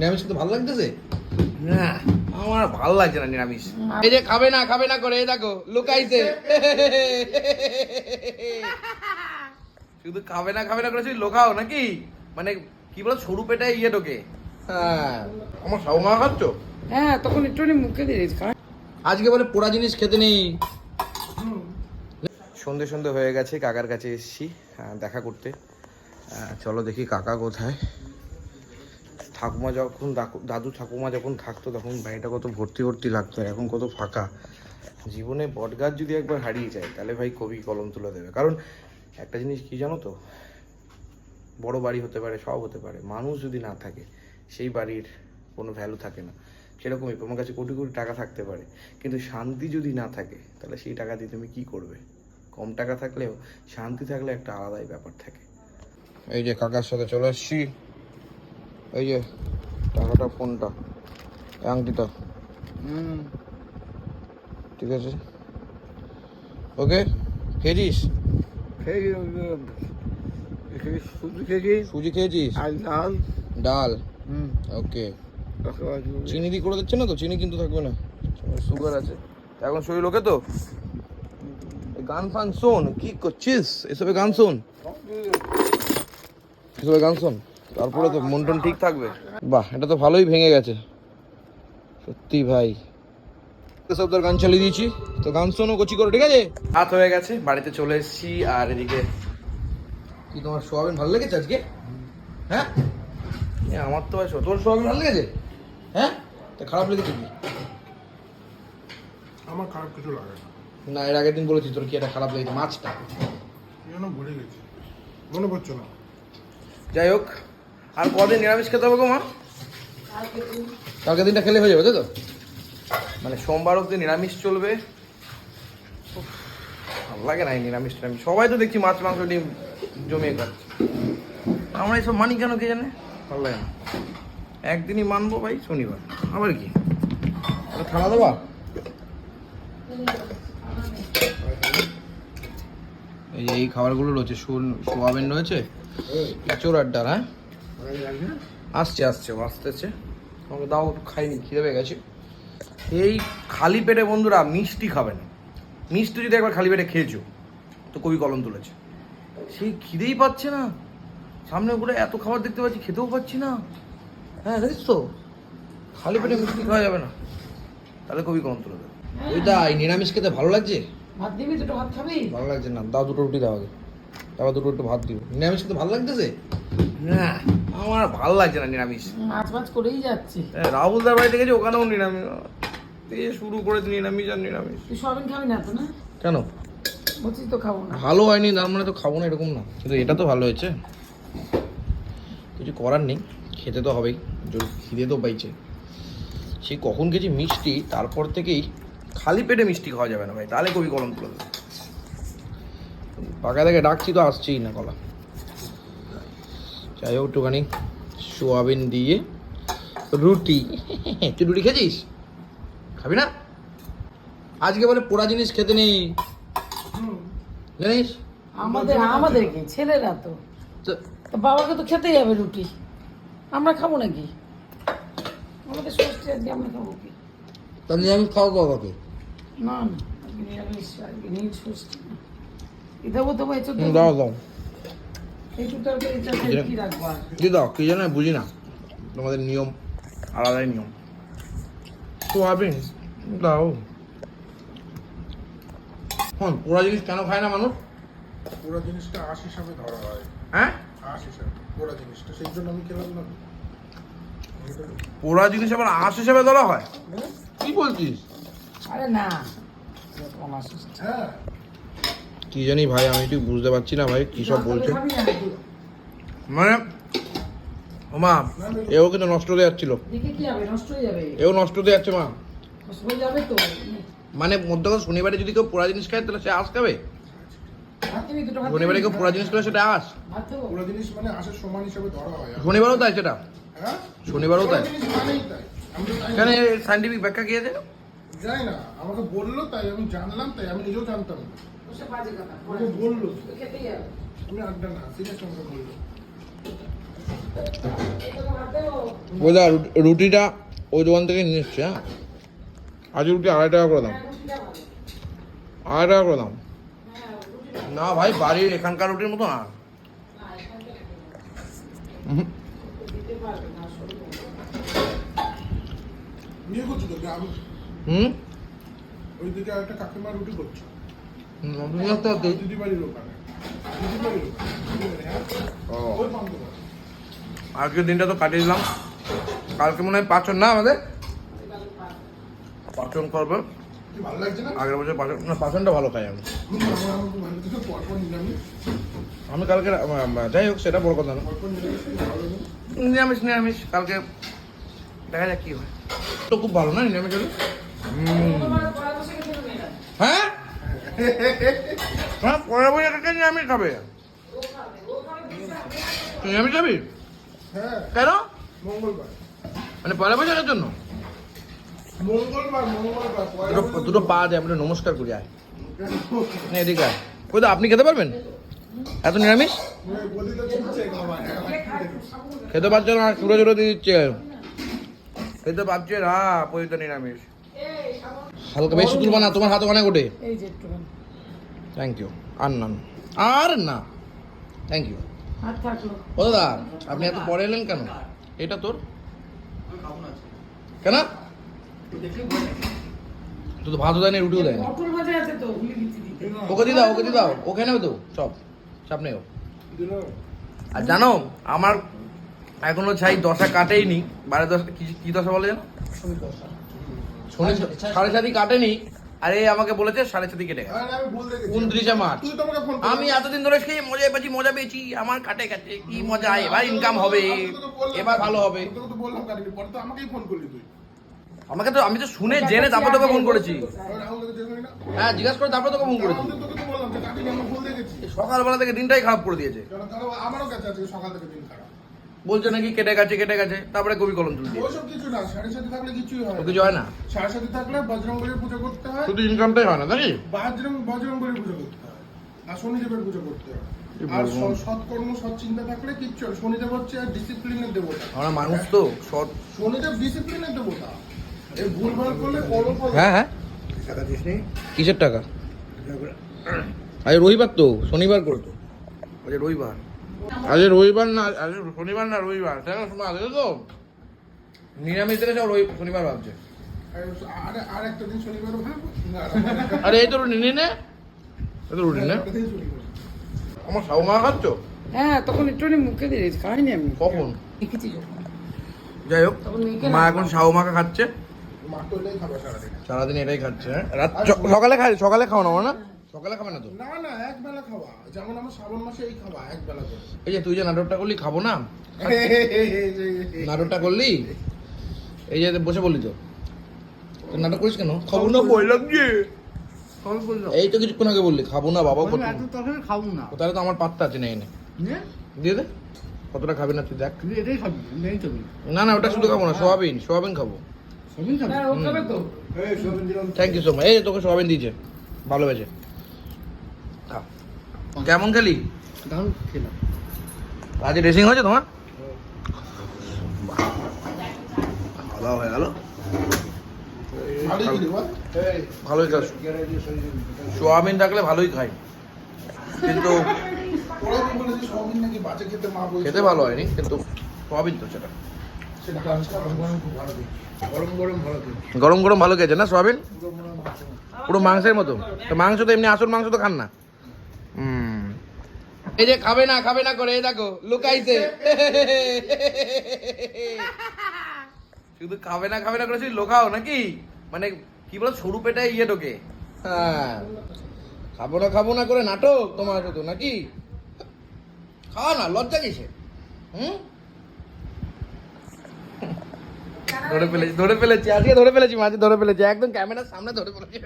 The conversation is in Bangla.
নিরামিষ খেতে ভালো লাগতেছে? না আমার ভালো লাগছে না নিরামিষ। এই যে খাবে না খাবে না করে এই দেখো লুকাইছে। শুধু খাবে না খাবে না করে শুধু লোকাও নাকি? মানে কি বলো সরু পেটে ইয়ে ঢোকে। হ্যাঁ আমার সাউ মা খাচ্ছ? হ্যাঁ তখন একটুখানি মুখে দিয়ে আজকে বলে পোড়া জিনিস খেতে নেই। সন্ধে সন্ধে হয়ে গেছে কাকার কাছে এসেছি দেখা করতে। চলো দেখি কাকা কোথায়। ঠাকুমা যখন দাদু ঠাকুমা যখন থাকতো তখন বাড়িটা কত ভর্তি ভর্তি লাগতো এখন কত ফাঁকা। জীবনে বটগাছ যদি একবার হারিয়ে যায়, তাহলে ভাই কবি কলম তুলে দেবে। কারণ একটা জিনিস কি জানো তো? বড় বাড়ি হতে পারে, সব হতে পারে। মানুষ যদি না থাকে, সেই বাড়ির কোনো ভ্যালু থাকে না। সেরকমই তোমার কাছে কোটি কোটি টাকা থাকতে পারে। কিন্তু শান্তি যদি না থাকে, তাহলে সেই টাকা দিয়ে তুমি কি করবে? কম টাকা থাকলেও শান্তি থাকলে একটা আলাদাই ব্যাপার থাকে। এই যে কাকার সাথে চলে এসছি এই যে টাকাটা ফোনটা আংটিটা। ঠিক আছে? ওকে খেয়েছিস? শুধু খেয়েছি। সুজি খেয়েছিস? আর ডাল। ডাল? ওকে। চিনি দিয়ে করে দিচ্ছে না তো? চিনি কিন্তু থাকবে না। সুগার আছে। এখন শরীর ওকে তো? গান ফান শোন কি করছিস? এসবে গান শোন। এসবে গান শোন। তারপরে তো মন টন ঠিক থাকবে। বাহ এটা তো ভালোই ভেঙে গেছে। সত্যি ভাই। সব তোর গান চালিয়ে দিয়েছি। তো গান শোনো কচি করো ঠিক আছে? রাত হয়ে গেছে বাড়িতে চলে এসেছি আর এদিকে কি তোমার সোয়াবিন ভালো লেগেছে আজকে? হ্যাঁ? এ, আমার তো ভাই তোর সোয়াবিন ভালো লেগেছে। হ্যাঁ? তা খারাপ লেগেছে কি? আমার খারাপ কিছু লাগে না। এর আগের দিন বলেছি তোর কি একটা খারাপ লেগেছে মাছটা। ভুলে গেছি। মনে পড়ছে না। যাই হোক আর কদিন নিরামিষ খেতে হবে গো মা? কালকে দিনটা খেলে হয়ে যাবে, তাই তো? মানে সোমবার অব্দি নিরামিষ চলবে। ভালো লাগে না এই নিরামিষ টিরামিষ সবাই তো দেখছি মাছ, মাংস, ডিম জমিয়ে খাচ্ছে। আমরা এইসব মানি কেন কে জানে? ভালো লাগে না। একদিনই মানবো ভাই, শনিবার। আবার কি? থালা দেবা এই খাবারগুলো রয়েছে সোয়াবিন রয়েছে আর ডাল হ্যাঁ? আসছে আসছে ও আসতেছে। আমাকে দাও একটু খাইনি খিদে পেয়ে গেছে। এই খালি পেটে বন্ধুরা মিষ্টি খাবে না। মিষ্টি যদি একবার খালি পেটে খেয়েছো তো কবি কলম তুলেছে। সেই খিদেই পাচ্ছে না। সামনে করে এত খাবার দেখতে পাচ্ছি খেতেও পাচ্ছি না। হ্যাঁ জানিস তো? খালি পেটে মিষ্টি খাওয়া যাবে না। তাহলে কবি কলম তুলে দেবে। ওইটা এই নিরামিষ খেতে ভালো লাগছে? ভাত দিবি দুটো ভাত খাবি? ভালো লাগছে না। দাও দুটো রুটি দাও আগে। তারপর দুটো একটু ভাত দিও নিরামিষ খেতে ভালো লাগতেছে? না। আমার ভালো লাগছে না নিরামিষ। মাছ মাছ করেই যাচ্ছি। রাহুলদার বাড়িতে গেছি ওখানেও নিরামিষ। দিয়ে শুরু করেছে নিরামিষ আর নিরামিষ। তুই সয়াবিন খাবি না তো না? কেন? বলছিস তো খাব না। ভালো হয়নি তার মানে তো খাব না এরকম না। কিন্তু এটা তো ভালো হয়েছে। কিছু করার নেই খেতে তো হবেই। যদি খিদে তো পাইছে। সেই কখন গেছি মিষ্টি তারপর থেকেই খালি পেটে মিষ্টি খাওয়া যাবে না ভাই। তাহলে কবি কলম তুলে দেবে। পাকা থেকে ডাকছি তো আসছেই না কলা। যাই হোক একটুখানি সোয়াবিন দিয়ে রুটি। তুই রুটি খেয়েছিস? খাবি না? আজকে বলে পোড়া জিনিস খেতে নেই। জানিস? আমাদের আমাদের কি ছেলেরা তো। বাবাকে তো খেতেই হবে রুটি। আমরা খাব নাকি? আমাদের ষষ্ঠী আজকে আমরা খাব কি? তা আমি খাওয়া বাবাকে? না না আজকে নিরামিষ আজকে নীল ষষ্ঠী দাও দাও। কি দাও কি জানো বুঝি না। তোমাদের নিয়ম আলাদাই নিয়ম। সোয়াবিন দাও। হ্যাঁ পোড়া জিনিস কেন খায় না মানুষ? পুরো জিনিসটা আশ হিসাবে ধরা হয়। হ্যাঁ? আশ হিসাবে পুরো জিনিসটা সেই জন্য আমি খেলাম না। পোড়া জিনিস আবার আঁশ হিসেবে ধরা হয়? কি বলছিস? আরে না না। হ্যাঁ। কি জানি ভাই আমি ঠিক বুঝতে পারছি না ভাই কি সব বলছে? মানে ওমা এও কিন্তু নষ্ট হয়ে যাচ্ছিল। দেখে কি হবে? নষ্ট হয়ে যাবে। এও নষ্ট হয়ে যাচ্ছে মা। নষ্ট হয়ে যাবে তো। মানে মধ্যকাল শনিবারে যদি কেউ পোড়া জিনিস খায় তাহলে সে আস খাবে? শনিবারে কেউ পোড়া জিনিস খায় সেটা আস? পুরো জিনিস মানে সমান হিসাবে ধরা হয় শনিবারও তাই সেটা? হ্যাঁ? শনিবারও তাই। এখানে সাইন্টিফিক ব্যাখ্যা কি আছে? জানি না। আমাকে বলল তাই আমি জানলাম তাই আমি নিজেও জানতাম না। আমাকে বলল। আমি আড্ডা না সিরিয়াস আমাকে বলল। বোঝা রুটিটা ওই দোকান থেকে নিয়ে এসছে হ্যাঁ? আজ রুটি আড়াই টাকা করে দাম। আড়াই টাকা করে দাম। না ভাই বাড়ির এখানকার রুটির মতো না। উহুম। নিয়ে করছ তো? হুম? ওইদিকে একটা কাকিমা রুটি করছ। দিদি বাড়ির ওখানে। দিদি বাড়ির ওখানে হ্যাঁ? ওই। আজকের দিনটা তো কাটিয়ে দিলাম। কালকে মনে হয় পাচন না আমাদের? পাচন করব। আগের বছর পাচন না পাচনটা ভালো খাই আমি। আমি কালকে যাই হোক সেটা বড় কথা না। নিরামিষ নিরামিষ। কালকে দেখা যাক কি হয়। তো খুব ভালো না নিরামিষ হলে? হ্যাঁ? হ্যাঁ নিরামিষ খাবে। নিরামিষ হ্যাঁ কেন? মানে জন্য? দুটো পা দিয়ে আমরা নমস্কার করি এদিকে আয়। আপনি খেতে পারবেন? এত নিরামিষ? খেতে পারছ না চুড়ো চুড়ো দিয়ে দিচ্ছে। খেতে পারছে না নিরামিষ। হালকা বেশি তুলবা না তোমার হাত অনেক ওঠে। এই যে একটুখানি থ্যাংক ইউ আর না আর না। থ্যাংক ইউ ও দাদা আপনি এত পরে এলেন কেন? এটা তোর? কেন? তো ভাতও রুটিও আছে তো ভুলে গেছি দিতে। ওকে দিয়ে দাও ওকে দিয়ে দাও। ওকে নেবে তো সব। চাপ নেই ও। আর জানো আমার এখনও ছাই দশা কাটেইনি। বারে দশা কি কি দশা বলে জানো সাড়ে সাতই কাটেনি। আরে আমাকে বলেছে সাড়ে সাতই কেটে গেছে। আমি উনত্রিশে মার্চ। তো আমি এতদিন ধরে খেয়ে মজা পেয়েছি মজা পেয়েছি। আমার কাটে গেছে কি মজা এবার ইনকাম হবে এবার ভালো হবে। আমাকে তো আমি তো শুনে জেনে তারপর তোকে ফোন করেছি। হ্যাঁ জিজ্ঞাসা করে তারপর তোকে ফোন করেছি। সকালবেলা থেকে দিনটাই খারাপ করে দিয়েছে। কারণ কারণ আমারও কাছে আছে সকাল থেকে দিন খারাপ বলছে নাকি কেটে গেছে কেটে গেছে তারপরে কবি কলম তুলছে। ওইসব কিছু না সাড়ে সাথে থাকলে কিছুই হয় না। কিছু হয় না? সাড়ে সাথে থাকলে বজরঙ্গলির পুজো করতে হয়। শুধু ইনকামটাই হয় না নাকি? বজরং বজরঙ্গলির পুজো করতে হয়। আর শনিদেবের পুজো করতে হয়। আর সৎকর্ম সৎ চিন্তা থাকলে কিচ্ছু হয় শনিদেব হচ্ছে ডিসিপ্লিনের দেবতা। আমরা মানুষ তো সৎ। শনিদেব ডিসিপ্লিনের দেবতা। এই ভুল করলে হ্যাঁ হ্যাঁ। কিসের টাকা? আজ রবিবার তো শনিবার করে তো। রবিবার। আজ রবিবার না আজ শনিবার না রবিবার? সেখানে সময় আছে তো নিরামিষ দিনে সব রবি শনিবার ভাবছে। আর আর একটা দিন শনিবার ভাব আরে এই তো রুটি নে নে। এই তো রুটি নে। একটা আমার শাহু মা খাচ্ছ? হ্যাঁ তখন একটুখানি মুখে দিয়ে দিয়েছি খাইনি আমি। কখন? দেখেছি যাই হোক মা এখন শাহু মাখা খাচ্ছে। মা তো এটাই খাবে সারাদিন। এটাই খাচ্ছে হ্যাঁ? রাত সকালে খাই সকালে খাও না না? সকালে খাবে না তো? না না এক বেলা খাওয়া। যেমন আমার শ্রাবণ মাসে এই খাওয়া এক বেলা করে। এই যে তুই যে নাটকটা করলি খাব না? নাটকটা করলি? এই যে বসে বললি তো। তুই নাটক করিস কেন? খাব না? ভয় লাগছে এই তো কিছুক্ষণ আগে বললি খাব না বাবা খাব না। তাহলে তো আমার পাত্তা আছে নেই নে। নে, দিয়ে দে। কতটা খাবি না তুই দেখ। এটাই খাবি নেই তো না না ওটা শুধু খাব না সোয়াবিন সোয়াবিন খাব। সবই খাবি? হ্যাঁ ও খাবে তো এই শোনেন দিলাম থ্যাংক ইউ সো মাচ এই তোকে সোয়াবিন দিয়েছে। ভালো হয়েছে। কেমন খেলি? দারুণ খেলাম। আজ ড্রেসিং হয়েছে তোমার? ভালো হয়ে গেল। ভালোই খাস সোয়াবিন থাকলে ভালোই খাই কিন্তু খেতে মা বলছে খেতে ভালো হয়নি কিন্তু সোয়াবিন তো সেটা। সেটা কাজটা ভগবান খুব ভালো দিই গরম গরম ভালো গরম গরম ভালো খেয়েছে না সোয়াবিন? পুরো মাংসের মতো। তো মাংস তো এমনি আসল মাংস তো খান না। হুম এই যে খাবে না খাবে না করে দেখো লুকাইছে। শুধু খাবে না খাবে না করে শুধু লোকাও নাকি? মানে কি বলো সরু পেটে ইয়ে ঢোকে। হ্যাঁ। খাব না খাব না করে নাটক তোমার শুধু নাকি? খাওয়া না লজ্জা কিসে হুম? ধরে ফেলেছি ধরে ফেলেছি আজকে ধরে ফেলেছি মাঝে ধরে ফেলেছি একদম ক্যামেরার সামনে ধরে ফেলেছি